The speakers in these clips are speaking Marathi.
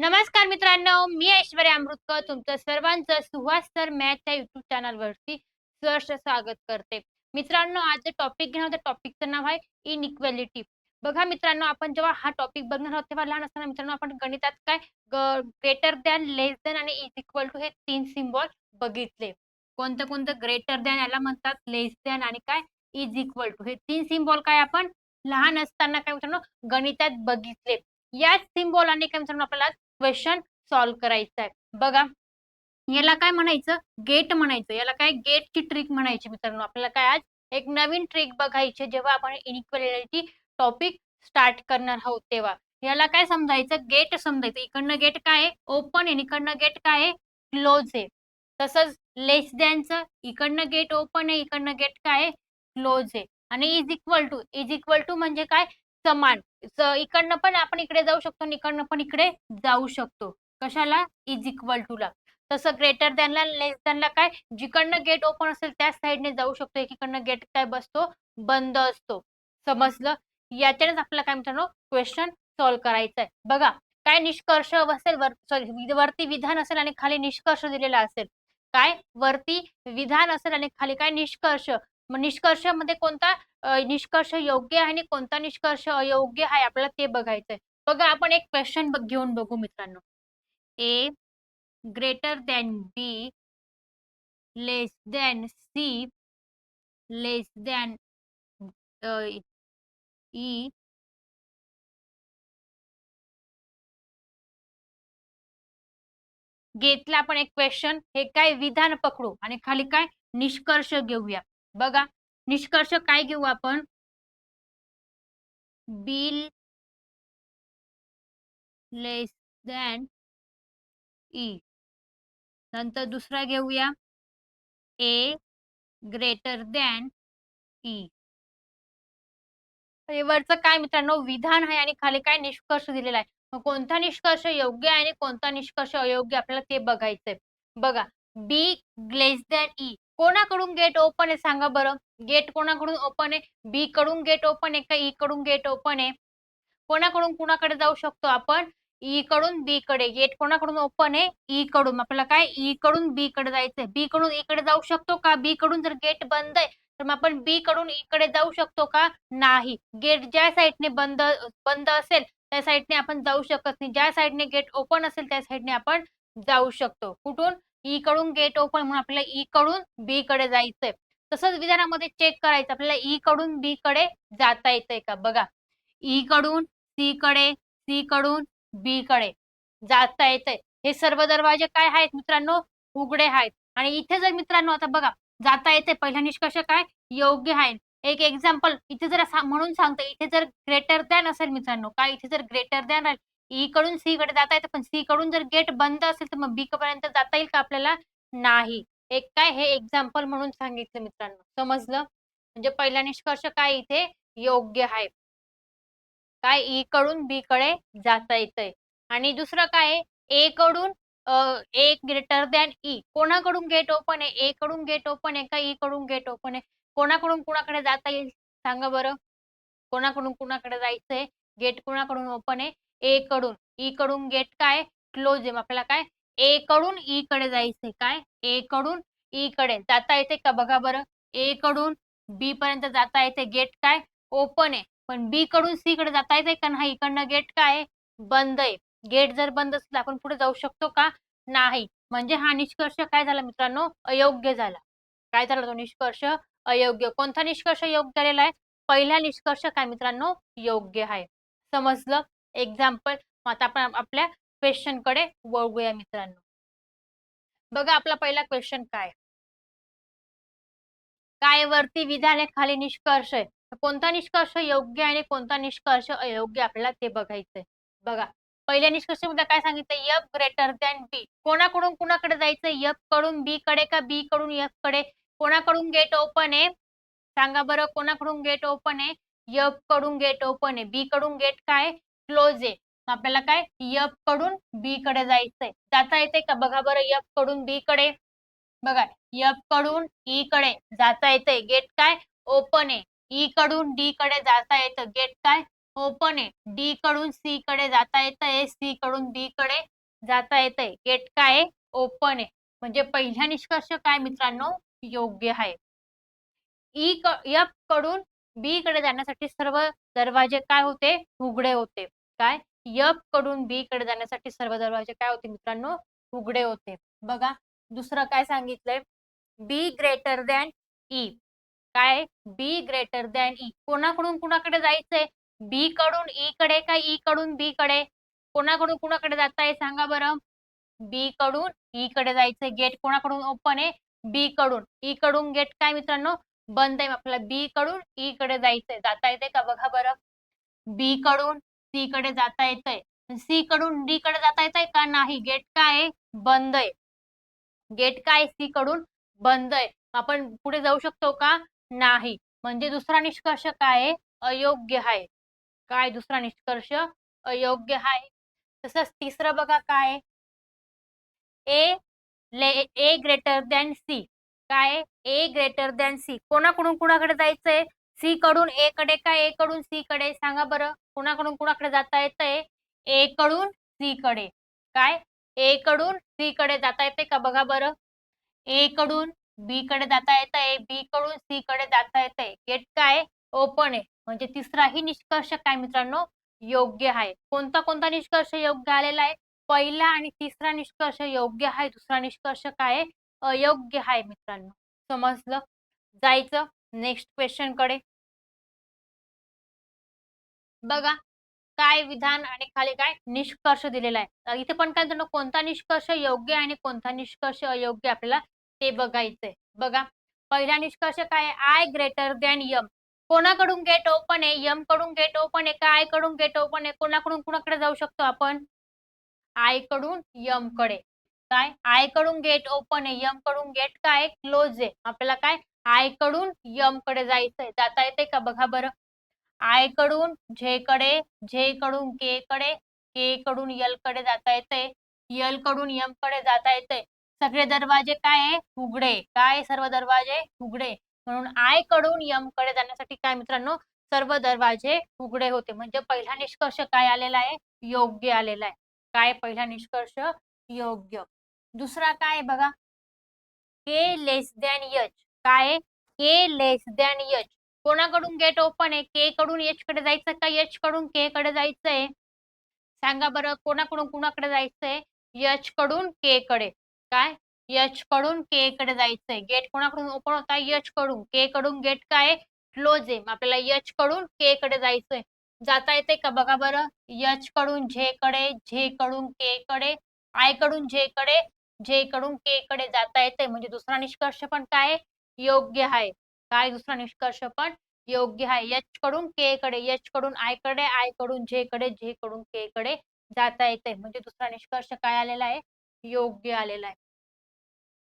नमस्कार मित्रांनो मी ऐश्वर्या अमृतकर. तुमचं सर्वांचं सुहास सर या युट्यूब चॅनलवरती सहर्ष स्वागत करते. मित्रांनो आज टॉपिक घेणार त्या टॉपिकचं नाव आहे इनइक्वॅलिटी बघा मित्रांनो आपण जेव्हा हा टॉपिक बघणार आहोत तेव्हा लहान असताना मित्रांनो आपण गणितात काय? ग्रेटर दॅन लेस दॅन आणि इज इक्वल टू हे तीन सिम्बॉल बघितले. कोणतं कोणतं? ग्रेटर दॅन याला म्हणतात लेस दॅन आणि काय? इज इक्वल टू हे तीन सिम्बॉल काय आपण? लहान असताना काय मित्रांनो गणितात बघितले. याच सिम्बॉल आणि काय मित्रांनो आपल्याला क्वेश्चन सॉल्व्ह करायचा आहे बघा याला काय म्हणायचं? गेट म्हणायचं. याला काय? गेटची ट्रिक म्हणायची मित्रांनो. आपल्याला काय आज एक नवीन ट्रिक बघायची जेव्हा आपण इनइक्वॅलिटी टॉपिक स्टार्ट करणार आहोत तेव्हा. याला काय समजायचं? गेट समजायचं. इकडनं गेट काय आहे? ओपन आहे. इकडनं गेट काय आहे? क्लोज आहे. तसंच लेस दॅनचं इकडनं गेट ओपन आहे. इकडनं गेट काय आहे? क्लोज आहे. आणि is equal to is equal to म्हणजे काय? समान. इकडनं पण आपण इकडे जाऊ शकतो आणि इकडनं पण इकडे जाऊ शकतो. कशाला? इज इक्वल टू ला. तसं ग्रेटर दॅनला लेस दॅनला काय? जिकडनं गेट ओपन असेल त्याच साईडने जाऊ शकतो. एकीकडनं गेट काय बसतो? बंद असतो. समजलं? याच्यानेच आपल्याला काय मित्रांनो क्वेश्चन सॉल्व्ह करायचं आहे बघा काय निष्कर्ष असेल वर सॉरी वरती विधान असेल आणि खाली निष्कर्ष दिलेला असेल. काय? वरती विधान असेल आणि खाली काय? निष्कर्ष. निष्कर्षामध्ये कोणता निष्कर्ष योग्य आहे आणि कोणता निष्कर्ष अयोग्य आहे आपल्याला ते बघायचंय. बघा आपण एक क्वेश्चन घेऊन बघू मित्रांनो. A greater than B less than C less than E घेतला आपण एक क्वेश्चन हे काय विधान पकडू? आणि खाली काय? निष्कर्ष घेऊया. बघा निष्कर्ष काय घेऊ आपण? Bill less than E. नंतर दुसरा घेऊया. A greater than E. वरचं काय मित्रांनो? विधान आहे आणि खाली काय निष्कर्ष दिलेला आहे? मग कोणता निष्कर्ष योग्य आहे आणि कोणता निष्कर्ष अयोग्य आपल्याला ते बघायचंय. बघा बी ग्लेस दॅन ई. कोणाकडून गेट ओपन आहे सांगा बरं. गेट कोणाकडून ओपन आहे? बी कडून गेट ओपन आहे का ई कडून गेट ओपन आहे? कोणाकडून कुणाकडे जाऊ शकतो आपण? ई कडून बी कडे. गेट कोणाकडून ओपन आहे? ई कडून. आपल्याला काय? ई कडून बी कडे जायचंय. बी कडून ई कडे जाऊ शकतो का? बी कडून जर गेट बंद आहे तर मग आपण बी कडून ई कडे जाऊ शकतो का? नाही. गेट ज्या साईडने बंद बंद असेल त्या साईडने आपण जाऊ शकत नाही. ज्या साईडने गेट ओपन असेल त्या साईडने आपण जाऊ शकतो. कुठून? ई कडून गेट ओपन म्हणून आपल्याला ई कडून बी कडे जायचंय. तसंच विधानामध्ये चेक करायचं आपल्याला ई कडून बी कडे जाता येतंय का? बघा. ई कडून सी कडे सी कडून बी कडे जाता येतंय. हे सर्व दरवाजे काय आहेत मित्रांनो? उघडे आहेत. आणि इथे जर मित्रांनो आता बघा जाता येते पहिला निष्कर्ष काय? योग्य आहे. एक एक्झाम्पल इथे जर म्हणून सांगतो इथे जर ग्रेटर दॅन असेल मित्रांनो काय? इथे जर ग्रेटर दॅन ई कडून सी कडे जाता येतं पण सी कडून जर गेट बंद असेल तर मग बी पर्यंत जाता येईल का आपल्याला? नाही. एक काय? हे एक्झाम्पल म्हणून सांगितलं मित्रांनो. समजलं? म्हणजे पहिला निष्कर्ष काय इथे? योग्य आहे. काय? ई कडून बी कडे जाता येतंय. आणि दुसरं काय? ए कडून ए ग्रेटर दॅन ई कोणाकडून गेट ओपन आहे? ए कडून गेट ओपन आहे का? ई कडून गेट ओपन आहे? कोणाकडून कुणाकडे जाता येईल? सांगा बरं. कोणाकडून कुणाकडे जायचंय? गेट कोणाकडून ओपन आहे? ए कडून. ई कडून गेट काय? क्लोज आहे आपल्याला काय? ए कडून ई कडे जायचंय काय? ए कडून ई कडे. जाता येते का बघा बरं. ए कडून बी पर्यंत जाता येते गेट काय? ओपन आहे. पण बी कडून सी कडे जाता येते का नाही? इकडनं गेट काय? बंद आहे. गेट जर बंद असेल आपण पुढे जाऊ शकतो का? नाही. म्हणजे हा निष्कर्ष काय झाला मित्रांनो? अयोग्य झाला. काय झाला तो निष्कर्ष? अयोग्य. कोणता निष्कर्ष योग्य झालेला आहे? पहिला निष्कर्ष काय मित्रांनो? योग्य आहे. समजलं? एक्झाम्पल आता आपण आपल्या क्वेश्चनकडे वळूया मित्रांनो. बघा आपला पहिला क्वेश्चन काय? काय वरती विधान आहे खाली निष्कर्ष आहे कोणता निष्कर्ष योग्य आहे आणि कोणता निष्कर्ष अयोग्य आपल्याला ते बघायचंय. बघा पहिल्या निष्कर्षामध्ये काय सांगितलं यफ ग्रेटर दॅन बी कोणाकडून कुणाकडे जायचं यफकडून बी कडे का बी कडून एफकडे? कोणाकडून गेट ओपन आहे? सांगा बरं कोणाकडून गेट ओपन आहे? यफकडून गेट ओपन आहे. बी कडून गेट काय? क्लोज आहे. आपल्याला काय? यफकडून बी कडे जायचंय. जाता येते का? बघा बरं यपकडून बी कडे. बघा यफकडून ई कडे जाता येते गेट काय? ओपन आहे. ई कडून डी कडे जाता येतं. गेट काय? ओपन आहे. डी कडून सी कडे जाता येतंय. सी कडून बी कडे जाता येतंय. गेट काय ओपन आहे. म्हणजे पहिला निष्कर्ष काय मित्रांनो? योग्य आहे. ई क एफकडून बी कडे जाण्यासाठी सर्व दरवाजे काय होते? उघडे होते. काय? यपकडून बी कडे जाण्यासाठी सर्व दरवाजे काय होते मित्रांनो? उघडे होते. बघा दुसरं काय सांगितलंय? बी ग्रेटर दॅन ई काय? बी ग्रेटर दॅन ई कोणाकडून कुणाकडे जायचंय? बी कडून ई कडे का ई कडून बी कडे? कोणाकडून कुणाकडे जाताय सांगा बरं. बी कडून ई कडे जायचंय. गेट कोणाकडून ओपन आहे? बी कडून. ई कडून गेट काय मित्रांनो? बंद आहे. आपल्याला बी कडून ई कडे जायचंय. जाता येते का? बघा बरं. बी कडून सी कडे जाता येतंय. सी कडून डी कडे जाता येतंय का नाही? गेट काय आहे? बंद आहे. गेट काय सी कडून बंद आहे. आपण पुढे जाऊ शकतो का? नाही. म्हणजे दुसरा निष्कर्ष काय अयोग्य आहे. काय दुसरा निष्कर्ष? अयोग्य आहे. तसंच तिसरं बघा काय ए ले ए ग्रेटर दॅन सी काय ए ग्रेटर दॅन सी कोणाकडून कुणाकडे जायचंय? सी कडून ए कडे काय? ए कडून सी कडे. सांगा बरं. कुणाकडून कुणाकडे जाता येतंय? ए कडून सी कडे. काय? ए कडून सी कडे जाता येते का बघा बरं. ए कडून बी कडे जाता येतंय बी कडून सी कडे जाता येतंय. गेट काय? ओपन आहे. म्हणजे तिसराही निष्कर्ष काय मित्रांनो? योग्य आहे. कोणता कोणता निष्कर्ष योग्य आलेला आहे? पहिला आणि तिसरा निष्कर्ष योग्य आहे. दुसरा निष्कर्ष काय अयोग्य आहे मित्रांनो. समजलं? जायचं? नेक्स्ट क्वेश्चनकडे. बघा काय विधान आणि खाली काय निष्कर्ष दिलेला आहे. इथे पण काय मित्रांनो कोणता निष्कर्ष योग्य आणि कोणता निष्कर्ष अयोग्य आपल्याला ते बघायचंय. बघा पहिला निष्कर्ष काय आय ग्रेटर दॅन यम कोणाकडून गेट ओपन आहे? यमकडून गेट ओपन आहे का? आयकडून गेट ओपन आहे? कोणाकडून कुणाकडे जाऊ शकतो आपण? आयकडून यमकडे. काय? आयकडून गेट ओपन आहे. यमकडून गेट काय? क्लोज आहे. आपल्याला काय? आयकडून यमकडे जायचंय. जाता येते का? बघा बरं. आयकडून झे कडे झे कडून के कडे के कडून यलकडे जाता येते यलकडून यमकडे जाता येते. सगळे दरवाजे काय आहे? उघडे. काय सर्व दरवाजे? उघडे. म्हणून आयकडून यमकडे जाण्यासाठी काय मित्रांनो? सर्व दरवाजे उघडे होते. म्हणजे पहिला निष्कर्ष काय आलेला आहे? योग्य आलेला आहे. काय पहिला निष्कर्ष? योग्य. दुसरा काय बघा? K less than H. काय के लेस दॅन यच. कोणाकडून गेट ओपन आहे? के कडून एच कडे जायचं का एच कडून के कडे जायचंय? सांगा बरं कोणाकडून कुणाकडे जायचंय? यच कडून के कडे. काय? यच कडून के कडे जायचंय. गेट कोणाकडून ओपन होता? यच कडून. के कडून गेट काय? क्लोज आहे. आपल्याला यच कडून के कडे जायचंय. जाता येते का? बघा बरं. यच कडून झे कडे झे कडून के कडे आयकडून झे कडे झे कडून के कडे जाता येते. म्हणजे दुसरा निष्कर्ष पण काय? योग्य आहे. काय दुसरा निष्कर्ष पण योग्य आहे. यच कडून के कडे एच कडून आयकडे आयकडून जे कडे जे कडून के कडे जाता येते म्हणजे दुसरा निष्कर्ष काय आलेला आहे? योग्य आलेला आहे.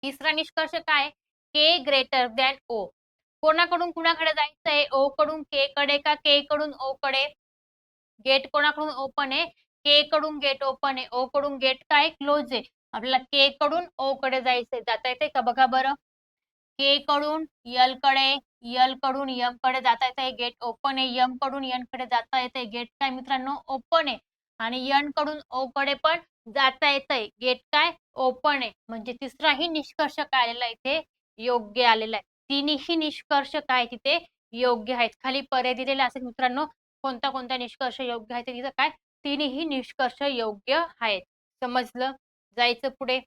तिसरा निष्कर्ष काय? K greater than O. कोणाकडून कुणाकडे जायचंय? ओ कडून के कडे का के कडून ओ कडे? गेट कोणाकडून ओपन आहे? के कडून गेट ओपन आहे. ओ कडून गेट काय? क्लोज आहे. आपल्याला के कडून ओ कडे जायचंय. जाता येते का? बघा बरं. के कडून यलकडे यलकडून यमकडे जाता येते गेट ओपन आहे. यमकडून यनकडे जाता येते गेट काय मित्रांनो? ओपन आहे. आणि यनकडून ओ कडे पण जाता येतंय गेट काय? ओपन आहे. म्हणजे तिसराही निष्कर्ष काय आलेला इथे. योग्य आलेला आहे. तिन्ही निष्कर्ष काय तिथे? योग्य आहेत. खाली पर्याय दिलेला असेल मित्रांनो कोणता कोणता निष्कर्ष योग्य आहे तिथं काय? तिन्ही निष्कर्ष योग्य आहेत. समजलं? जायचं पुढे.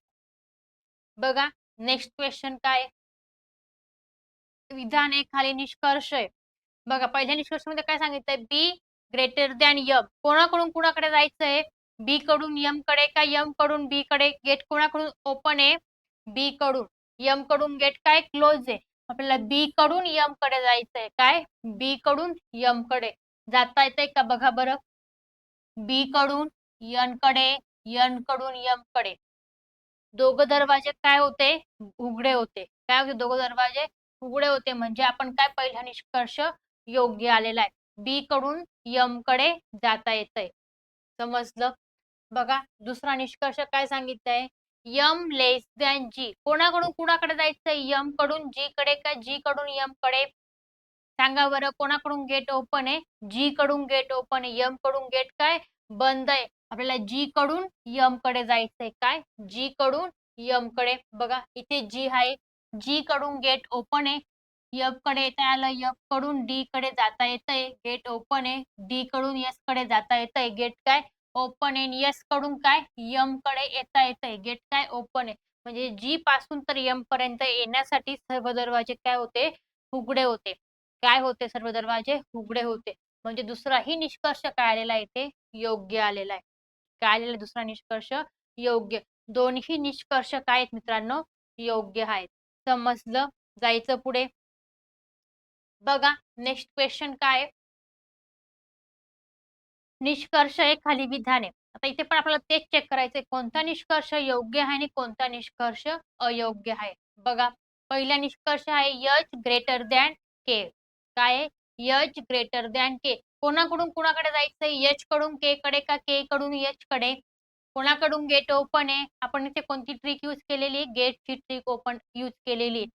बघा नेक्स्ट क्वेश्चन काय विधान आहे खाली निष्कर्ष आहे. बघा पहिल्या निष्कर्षमध्ये काय सांगितलंय? बी ग्रेटर दॅन यम कोणाकडून कुणाकडे जायचंय? बी कडून यमकडे का यमकडून बी कडे? गेट कोणाकडून ओपन आहे? बी कडून. यमकडून गेट काय? क्लोज आहे. आपल्याला बी कडून यमकडे जायचंय. काय? बी कडून यमकडे. जाता येतंय का? बघा बरं. बी कडून यनकडे यनकडून यमकडे. दोघं दरवाजे काय होते? उघडे होते. काय होते? दोघं दरवाजे? उघडे होते म्हणजे आपण काय पहिला निष्कर्ष योग्य आलेला आहे? बी कडून यमकडे जाता येतंय. समजलं? बघा दुसरा निष्कर्ष काय सांगितलंय? यम लेस दॅन जी कोणाकडून कुणाकडे जायचंय यमकडून जी कडे का जी कडून यमकडे? सांगा बरं कोणाकडून गेट ओपन आहे? जी कडून गेट ओपन आहे. यमकडून गेट काय? बंद आहे. आपल्याला जी कडून यमकडे जायचंय. काय? जी कडून यमकडे. बघा इथे जी आहे. जी कडून गेट ओपन आहे यफकडे येता आलं यफकडून डी कडे जाता येतंय गेट ओपन आहे डी कडून यसकडे जाता येतंय गेट काय ओपन आहे यसकडून काय यमकडे येता येतंय गेट काय ओपन आहे. म्हणजे जी पासून तर यम पर्यंत येण्यासाठी सर्व दरवाजे काय होते? उघडे होते. काय होते सर्व दरवाजे? उघडे होते. म्हणजे दुसराही निष्कर्ष काय आलेला आहे ते योग्य आलेला आहे. काय आलेला दुसरा निष्कर्ष योग्य. दोन्ही निष्कर्ष काय आहेत मित्रांनो? योग्य आहेत. समजलं जायचं पुढे. बघा नेक्स्ट क्वेश्चन काय? निष्कर्ष आहे खाली विधान. आहे आता इथे पण आपल्याला तेच चेक करायचंय. कोणता निष्कर्ष योग्य आहे आणि कोणता निष्कर्ष अयोग्य आहे? बघा पहिला निष्कर्ष आहे यच ग्रेटर दॅन के काय यच ग्रेटर दॅन के कोणाकडून कुणाकडे जायचंय? यच कडून के कडे का के कडून यच कडे कोणाकडून गेट ओपन आहे? आपण इथे कोणती ट्रिक यूज केलेली आहे? गेटची ट्रिक ओपन यूज केलेली आहे.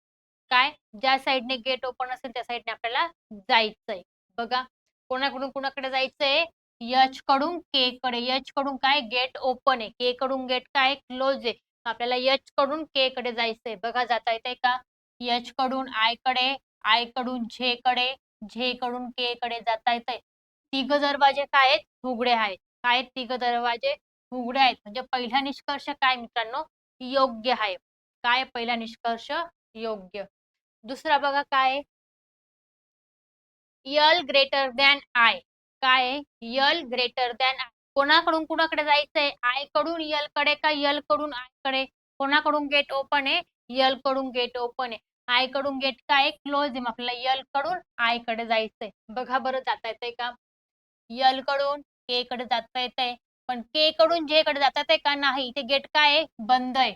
काय? ज्या साईडने गेट ओपन असेल त्या साईडने आपल्याला जायचंय. बघा. कोणाकडून कुणाकडे जायचंय? यच कडून के कडे. यच कडून काय? गेट ओपन आहे. के कडून गेट काय? क्लोज आहे. आपल्याला यच कडून के कडे जायचंय. बघा जाता येते का? यच कडून आयकडे आयकडून झे कडे झे कडून के कडे जाता येतंय. तिघ दरवाजे काय आहेत? उघडे आहेत. काय आहेत तिघ दरवाजे? उघडे आहेत. म्हणजे पहिला निष्कर्ष काय मित्रांनो? योग्य आहे. काय पहिला निष्कर्ष? योग्य. दुसरा बघा काय यल ग्रेटर दॅन आय. काय यल ग्रेटर दॅन आय. कोणाकडून कुणाकडे जायचंय? आयकडून यलकडे का यलकडून आयकडे? कोणाकडून गेट ओपन आहे? यलकडून गेट ओपन आहे. आयकडून गेट काय क्लोज आहे. आपल्याला यलकडून आयकडे जायचंय. बघा बरं जाता येतंय का? यलकडून के कडे जाता येतंय. पण के कडून जे कडे जातात का नाही? इथे गेट काय आहे? बंद आहे.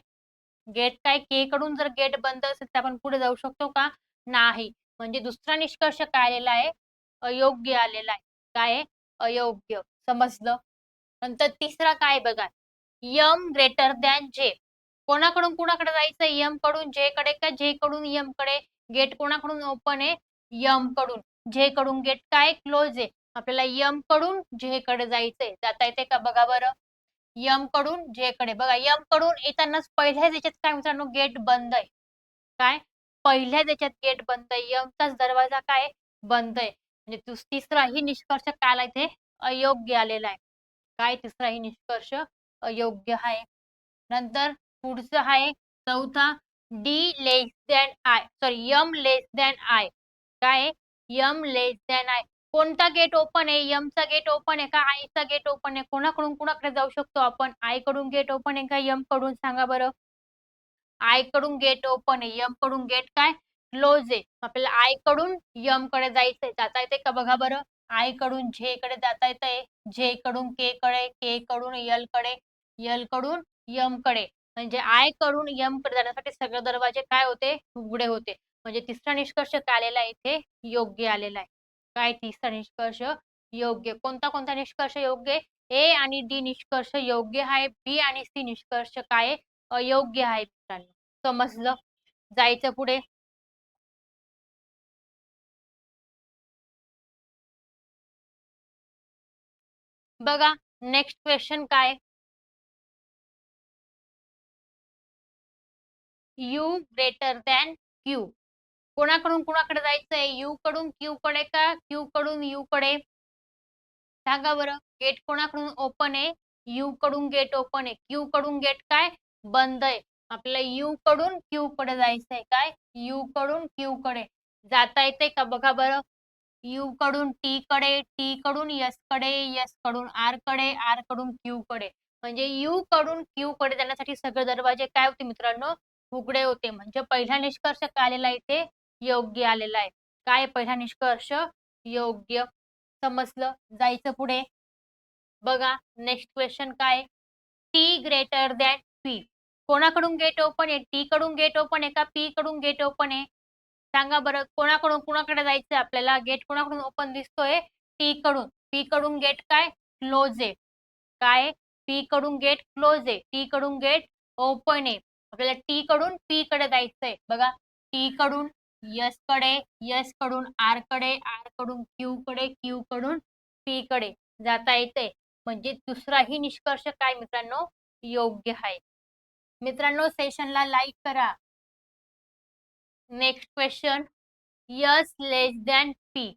गेट काय? के कडून जर गेट बंद असेल तर आपण पुढे जाऊ शकतो का? नाही. म्हणजे दुसरा निष्कर्ष काय आलेला आहे? अयोग्य आलेला आहे. काय अयोग्य. समजलं? नंतर तिसरा काय बघा? यम ग्रेटर दॅन जे कोणाकडून कुणाकडे जायचं यमकडून जे कडे का जे कडून यमकडे? गेट कोणाकडून ओपन आहे? यमकडून. जे कडून गेट काय? क्लोज आहे. आपल्याला यमकडून जे कडे जायचंय जाता येते का बघा बरं? यमकडून जे कडे बघा यमकडून येतानाच पहिल्याच याच्यात काय मित्रांनो गेट बंद आहे. काय? पहिल्याच याच्यात गेट बंद आहे. यमचाच दरवाजा काय? बंद आहे. म्हणजे तिसराही निष्कर्ष काय इथे? अयोग्य आलेला आहे. काय तिसराही निष्कर्ष? अयोग्य आहे. नंतर पुढचं आहे चौथा D less than I. Sorry M less than I. काय? M less than I. कोणता गेट ओपन आहे? यमचा गेट ओपन आहे का? आईचा गेट ओपन आहे? कोणाकडून कुणाकडे जाऊ शकतो आपण? आईकडून गेट ओपन आहे का? यमकडून सांगा बरं. आयकडून गेट ओपन आहे. यमकडून गेट काय? क्लोज आहे. आपल्याला आयकडून यमकडे जायचंय. जाता येते का बघा बरं? आईकडून झे कडे जाता येतंय. झे कडून के कडे के कडून यलकडे यलकडून यमकडे. म्हणजे आयकडून यमकडे जाण्यासाठी सगळे दरवाजे काय होते? उघडे होते. म्हणजे तिसरा निष्कर्ष काय आलेला आहे इथे? योग्य आलेला आहे. काय तिसरा निष्कर्ष योग्य? कोणता कोणता निष्कर्ष योग्य? ए आणि डी निष्कर्ष योग्य आहे बी आणि सी निष्कर्ष काय? अयोग्य आहे मित्रांनो. समजलं? जायचं पुढे. बघा नेक्स्ट क्वेश्चन काय? यू ग्रेटर दॅन क्यू कोणाकडून कुणाकडे जायचंय? यू कडून क्यू कडे का? क्यू कडून यू कडे? सांगा बरं. गेट कोणाकडून ओपन आहे? यू कडून गेट ओपन आहे. क्यू कडून गेट काय? बंद आहे. आपल्याला यू कडून क्यू कडे जायचंय काय? यू कडून क्यू कडे. जाता येते का? बघा बरं. यू कडून टी कडे टी कडून यसकडे यसकडून आरकडे आरकडून क्यू कडे. म्हणजे यू कडून क्यू कडे जाण्यासाठी सगळे दरवाजे काय होते मित्रांनो? उघडे होते. म्हणजे पहिला निष्कर्ष काय आलेला इथे? योग्य आलेला आहे. काय पहिला निष्कर्ष योग्य समजलं. जायचं पुढे. बघा नेक्स्ट क्वेश्चन काय टी ग्रेटर दॅन पी कोणाकडून गेट ओपन आहे? टी कडून गेट ओपन आहे का? पी कडून गेट ओपन आहे? सांगा बरं कोणाकडून कुणाकडे जायचं आपल्याला? गेट कोणाकडून ओपन दिसतोय? टी कडून. पी कडून गेट काय? क्लोज आहे. काय पी कडून गेट क्लोज आहे. टी कडून गेट ओपन आहे. आपल्याला टी कडून पी कडे जायचंय बघा टी कडून यसकडे यसकडून आरकडे आरकडून क्यू कडे क्यू कडून पी कडे. जाता येते. म्हणजे दुसराही निष्कर्ष काय मित्रांनो? योग्य आहे. मित्रांनो सेशनला लाईक करा. Next question S less than P.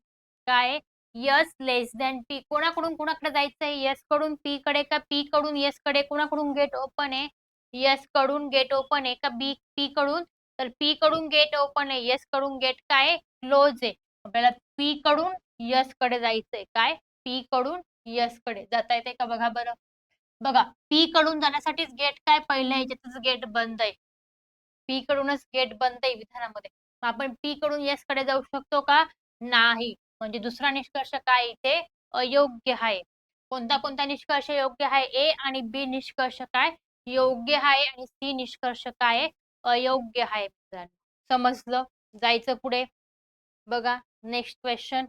काय? S less than P. कोणाकडून कोणाकडे जायचंय? यसकडून पी कडे का पी कडून यसकडे? कोणाकडून गेट ओपन आहे? यसकडून गेट ओपन आहे का बी पी कडून? तर पी कडून गेट ओपन आहे यसकडून गेट काय क्लोज आहे. आपल्याला पी कडून यसकडे जायचंय. काय? पी कडून यसकडे. जाता येते का बघा बरं? बघा पी कडून जाण्यासाठीच गेट काय? पहिल्या ह्याच्यातच गेट बंद आहे. पी कडूनच गेट बंद आहे विधानामध्ये. आपण पी कडून यसकडे जाऊ शकतो का? नाही. म्हणजे दुसरा निष्कर्ष काय इथे? अयोग्य आहे. कोणता कोणता निष्कर्ष योग्य आहे? ए आणि बी निष्कर्ष काय? योग्य आहे आणि सी निष्कर्ष काय अयोग्य आहे समजलं? जायचं पुढे? बघा नेक्स्ट क्वेश्चन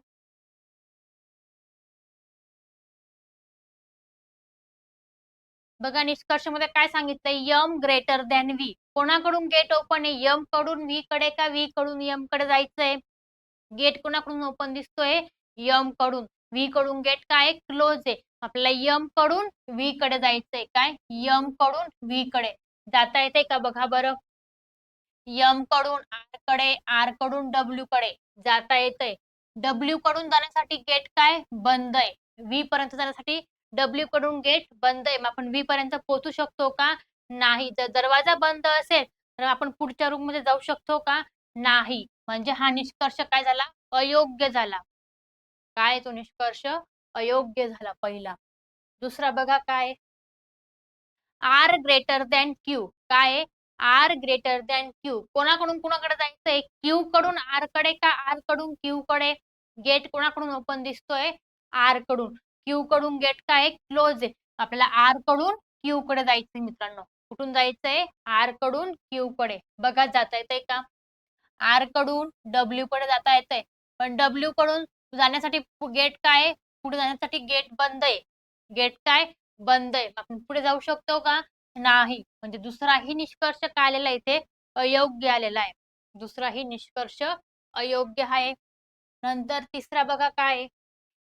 बघा निष्कर्षमध्ये काय सांगितलंय? यम ग्रेटर दॅन व्ही कोणाकडून गेट ओपन आहे? यमकडून व्ही कडे का व्ही कडून यमकडे जायचंय? गेट कोणाकडून ओपन दिसतोय? यमकडून. व्ही कडून गेट काय क्लोज आहे. आपल्याला यमकडून व्ही कडे जायचंय. काय? यमकडून व्ही कडे. जाता येते का? बघा बरं. यमकडून आरकडे आरकडून डब्ल्यू कडे जाता येतंय. डब्ल्यू कडून जाण्यासाठी गेट काय? बंद आहे. व्ही पर्यंत जाण्यासाठी डब्ल्यू कडून गेट बंद आहे. मग आपण व्ही पर्यंत पोहोचू शकतो का? नाही. जर दरवाजा बंद असेल तर आपण पुढच्या रूममध्ये जाऊ शकतो का? नाही. म्हणजे हा निष्कर्ष काय झाला? अयोग्य झाला. काय तो निष्कर्ष? अयोग्य झाला पहिला. दुसरा बघा काय? R greater than Q. काय आर ग्रेटर दॅन क्यू कोणाकडून कोणाकडे जायचंय? क्यू कडून आरकडे का आरकडून क्यू कडे? गेट कोणाकडून ओपन दिसतोय? आरकडून. क्यू कडून गेट काय क्लोज आहे. आपल्याला आरकडून क्यू कडे जायचंय मित्रांनो. कुठून जायचंय? आरकडून क्यू कडे. बघा जाता येतंय का? आरकडून डब्ल्यू कडे जाता येतंय. पण डब्ल्यू कडून जाण्यासाठी गेट काय पुढे जाण्यासाठी गेट बंद आहे. गेट काय? बंद आहे. आपण पुढे जाऊ शकतो का? नाही. म्हणजे दुसराही निष्कर्ष काय आलेला इथे? अयोग्य आलेला आहे. दुसराही निष्कर्ष अयोग्य आहे. नंतर तिसरा बघा काय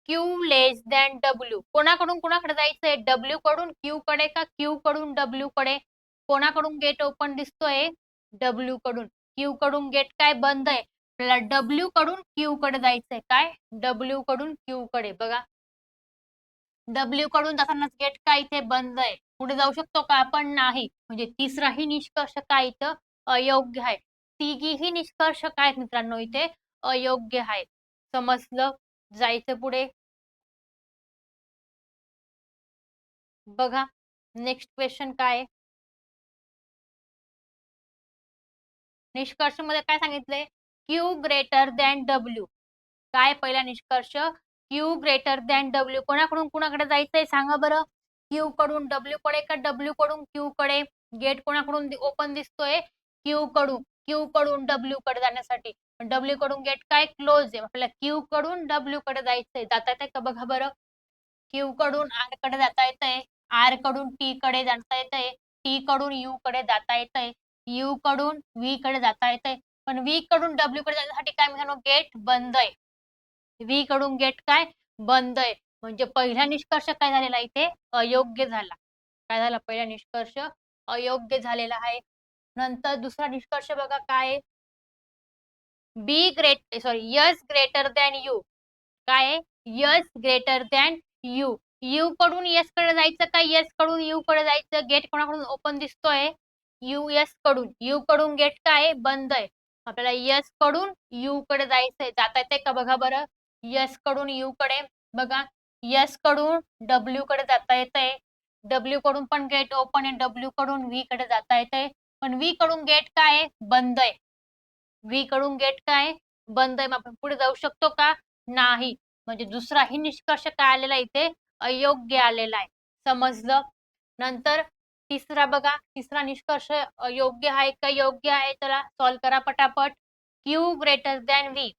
क्यू लेस दॅन डब्ल्यू कोणाकडून कोणाकडे जायचंय? डब्ल्यू कडून क्यू कडे का क्यू कडून डब्ल्यू कडे? कोणाकडून गेट ओपन दिसतोय? डब्ल्यू कडून. क्यू कडून गेट काय बंद आहे? आपल्याला डब्ल्यू कडून क्यू कडे जायचंय. काय? डब्ल्यू कडून क्यू कडे. बघा. डब्ल्यू कडून जातानाच गेट काय इथे बंद आहे? पुढे जाऊ शकतो का आपण? नाही. म्हणजे तिसराही निष्कर्ष काय इथं? अयोग्य आहे. तिघीही निष्कर्ष काय मित्रांनो इथे? अयोग्य आहे समजलं? जायचं पुढे. बघा. नेक्स्ट क्वेश्चन काय? निष्कर्षमध्ये काय सांगितलंय? क्यू ग्रेटर दॅन डब्ल्यू काय पहिला निष्कर्ष? क्यू ग्रेटर दॅन डब्ल्यू कोणाकडून कुणाकडे जायचंय? सांगा बरं. क्यू कडून डब्ल्यू कडे का डब्ल्यू कडून क्यू कडे? गेट कोणाकडून ओपन दिसतोय? क्यू कडून. क्यू कडून डब्ल्यू कडे जाण्यासाठी. डब्ल्यू कडून गेट काय? क्लोज आहे. आपल्याला क्यू कडून डब्ल्यू कडे जायचंय. जाता येतंय का बघा बरं? क्यू कडून आरकडे जाता येतंय. आरकडून टी कडे जाता येतंय. टी कडून यू कडे जाता येतंय. यू कडून व्ही कडे जाता येतंय. पण व्ही कडून डब्ल्यू कडे जाण्यासाठी काय मित्रांनो गेट बंद आहे. व्ही कडून गेट काय? बंद आहे. म्हणजे पहिला निष्कर्ष काय झालेला इथे? अयोग्य झाला. काय झाला? पहिला निष्कर्ष अयोग्य झालेला आहे. नंतर दुसरा निष्कर्ष बघा काय B great sorry S greater than U काय S greater than U U कडून यसकडे जायचं का? यसकडून यू कडे जायचं? गेट कोणाकडून ओपन दिसतोय? यू यसकडून. यू कडून गेट काय बंद आहे. आपल्याला यसकडून यू कडे जायचंय. जाता येते का? बघा बरं. यसकडून यू कडे. बघा. यसकडून डब्ल्यू कडे जाता येतंय. डब्ल्यू कडून पण गेट ओपन आहे. डब्ल्यू कडून व्ही कडे जाता येतंय. पण व्ही कडून गेट काय? बंद आहे. व्ही कडून गेट काय? बंद आहे. मग आपण पुढे जाऊ शकतो का? नाही. म्हणजे दुसराही निष्कर्ष काय आलेला इथे? अयोग्य आलेला आहे. समजलं? नंतर तिसरा बघा. तिसरा निष्कर्ष योग्य आहे का? योग्य आहे. त्याला सॉल्व करा पटापट. क्यू ग्रेटर दॅन व्ही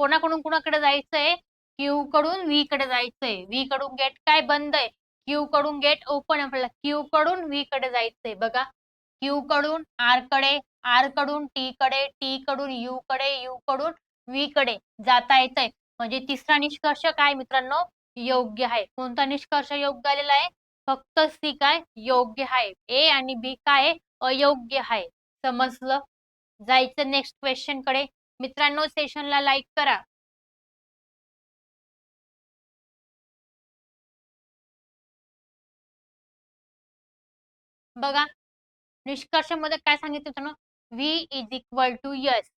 कोणाकडून कुणाकडे जायचंय? क्यू कडून व्ही कडे जायचंय. व्ही कडून गेट काय बंद आहे? क्यू कडून गेट ओपन आपल्याला क्यू कडून व्ही कडे जायचंय. बघा. क्यू कडून आरकडे आरकडून टी कडे टी कडून यू कडे यू कडून व्ही कडे जाता येतंय. म्हणजे तिसरा निष्कर्ष काय मित्रांनो? योग्य आहे. कोणता निष्कर्ष योग्य आलेला आहे? फक्त सी काय? योग्य आहे. ए आणि बी काय? अयोग्य आहे. समजलं? जायचं नेक्स्ट क्वेश्चनकडे. मित्रांनो सेशनला लाईक करा. बघा निष्कर्षामध्ये काय सांगितलं मित्रांनो V is equal to S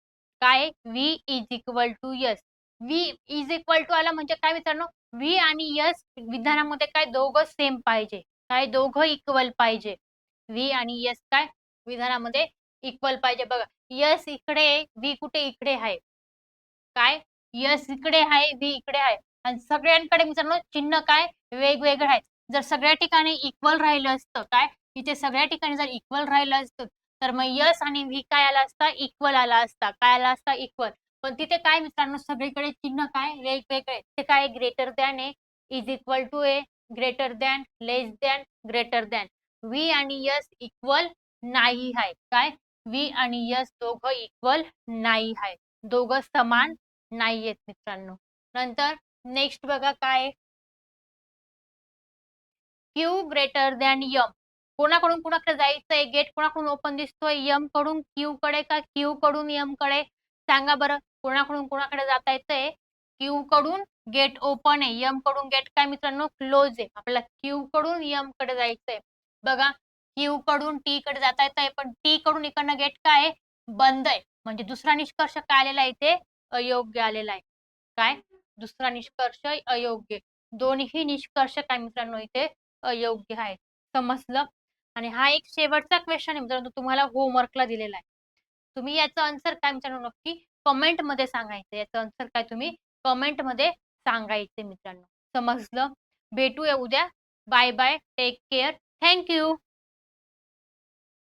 काय? V is equal to S V is equal to आला म्हणजे काय मित्रांनो? व्ही आणि यस विधानामध्ये काय? दोघं सेम पाहिजे. काय? दोघं इक्वल पाहिजे. व्ही आणि यस काय? विधानामध्ये इक्वल पाहिजे. बघा यस इकडे व्ही कुठे? इकडे आहे. काय? यस इकडे आहे व्ही इकडे आहे. आणि सगळ्यांकडे मित्रांनो चिन्ह काय? वेगवेगळे आहे जर सगळ्या ठिकाणी इक्वल राहिलं असतं काय? इथे सगळ्या ठिकाणी जर इक्वल राहिलं असतं तर मग यस आणि व्ही काय आला असता? इक्वल आला असता. काय आला असता? इक्वल पण तिथे काय मित्रांनो? सगळीकडे चिन्ह काय? वेगवेगळे. ते काय? Greater than A is equal to A greater than less than greater than V आणि यस इक्वल नाही आहे. काय? व्ही आणि यस दोघं इक्वल नाही आहे दोघं समान नाही आहेत मित्रांनो. नंतर नेक्स्ट बघा काय? क्यू ग्रेटर दॅन यम कोणाकडून कुणाकडे जायचंय? गेट कोणाकडून ओपन दिसतोय? यमकडून क्यू कडे का क्यू कडून यमकडे? सांगा बरं कोणाकडून कोणाकडे जाता येतंय? क्यू कडून गेट ओपन आहे. यमकडून गेट काय मित्रांनो? क्लोज आहे. आपल्याला क्यू कडून यमकडे जायचंय. बघा क्यू कडून टी कडे जाता येत आहे पण टी कडून इकडनं गेट काय आहे? बंद आहे. म्हणजे दुसरा निष्कर्ष काय आलेला आहे इथे? अयोग्य आलेला आहे. काय? दुसरा निष्कर्ष अयोग्य. दोन्ही निष्कर्ष काय मित्रांनो इथे? अयोग्य आहेत समजलं? आणि हा एक शेवटचा क्वेश्चन आहे मित्रांनो तुम्हाला होमवर्कला दिलेला आहे. तुम्ही याचं आन्सर काय मित्रांनो नक्की कमेंटमध्ये सांगायचं याचं आन्सर काय तुम्ही कमेंटमध्ये सांगायचे मित्रांनो. समजलं? भेटूया उद्या. Bye bye take care thank you